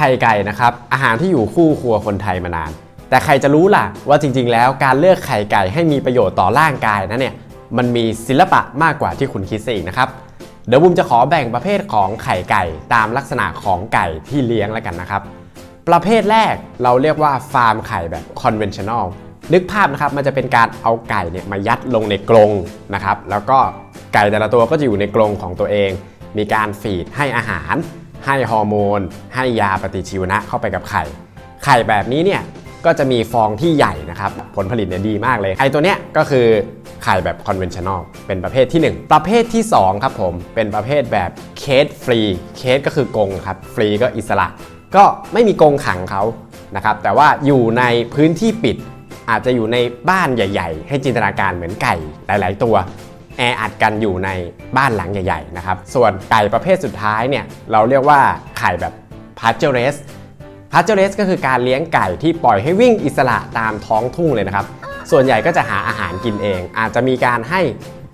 ไข่ไก่นะครับอาหารที่อยู่คู่ครัวคนไทยมานาน แต่ใครจะรู้ล่ะว่าจริง ๆ แล้วการเลือกไข่ไก่ให้มีประโยชน์ต่อร่างกายนั้นเนี่ยมันมีศิลปะมากกว่าที่คุณคิดซะอีกนะครับเดี๋ยวบุมจะขอแบ่งประเภทของไข่ไก่ตามลักษณะของไก่ที่เลี้ยงแล้วกันนะครับ ประเภทแรกเราเรียกว่าฟาร์มไข่แบบ conventional นึกภาพนะครับมันจะเป็นการเอาไก่เนี่ยมายัดลงในกรงนะครับแล้วก็ไก่แต่ละตัวก็จะอยู่ในกรงของตัวเอง มีการฟีดให้อาหาร ให้ฮอร์โมน ให้ยาปฏิชีวนะเข้าไปกับไข่ ไข่แบบนี้เนี่ยก็จะมีฟองที่ใหญ่นะครับ ผลผลิตเนี่ยดีมากเลยไข่ตัวเนี้ยก็คือไข่แบบ conventional เป็นประเภทที่ 1 ประเภทที่ 2 ครับผม เป็นประเภทแบบ cage free cage ก็คือกงครับ free ก็อิสระ ก็ไม่มีกงขังเขานะครับ แต่ว่าอยู่ในพื้นที่ปิดอาจจะอยู่ในบ้านใหญ่ ๆ ให้จินตนาการเหมือนไก่หลาย ๆ ตัว แออัดกันอยู่ในบ้านหลังใหญ่ๆนะครับส่วนไก่ประเภทสุดท้ายเนี่ยเราเรียกว่าไข่แบบ pasture raised พาสเจอร์เรสก็คือการเลี้ยงไก่ที่ปล่อยให้วิ่งอิสระตามท้องทุ่งเลยนะครับ ส่วนใหญ่ก็จะหาอาหารกินเอง อาจจะมีการให้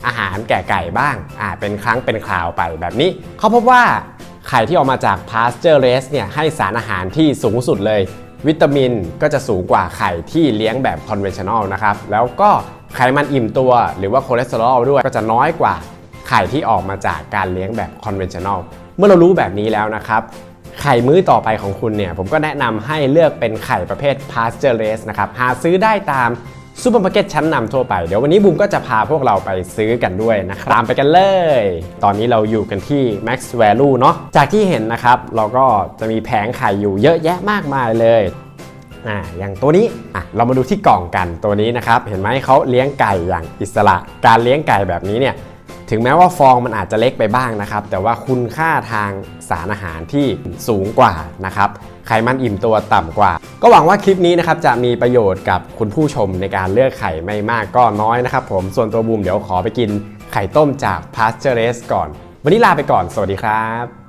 อาหารแก่ไก่บ้างอาจเป็นครั้งเป็นคราวไปแบบนี้ เขาพบว่าไข่ที่ออกมาจากพาสเจอร์เรสเนี่ยให้สารอาหารที่สูงสุดเลย วิตามินก็จะสูงกว่าไข่ที่เลี้ยงแบบคอนเวนชั่นอลนะครับ แล้วก็ ไขมันอิ่มตัว หรือว่าคอเลสเตอรอลด้วยก็จะน้อยกว่าไข่ที่ออกมาจากการเลี้ยงแบบคอนเวนชั่นอลเมื่อเรารู้แบบนี้แล้วนะครับไข่มื้อต่อไปของคุณเนี่ย ผมก็แนะนำให้เลือกเป็นไข่ประเภท pasture raised นะครับ หาซื้อได้ตามซูเปอร์มาร์เก็ตชั้นนำทั่วไป เดี๋ยววันนี้บุมก็จะพาพวกเราไปซื้อกันด้วยนะครับ ตามไปกันเลย ตอนนี้เราอยู่กันที่ max value เนาะจากที่เห็นนะครับ เราก็จะมีแผงไข่อยู่เยอะแยะมากมายเลย อ่าอย่างตัวนี้อะเรามาดูที่กล่องกันตัวนี้นะครับ เห็นไหมเขาเลี้ยงไก่อย่างอิสระ การเลี้ยงไก่แบบนี้เนี่ยถึงแม้ว่าฟองมันอาจจะเล็กไปบ้างนะครับ แต่ว่าคุณค่าทางสารอาหารที่สูงกว่านะครับไขมันอิ่มตัวต่ำกว่า ก็หวังว่าคลิปนี้นะครับจะมีประโยชน์กับคุณผู้ชมในการเลือกไข่ไม่มากก็น้อยนะครับผมส่วนตัวบูมเดี๋ยวขอไปกินไข่ต้มจาก Pasture Raised ก่อน วันนี้ลาไปก่อน สวัสดีครับ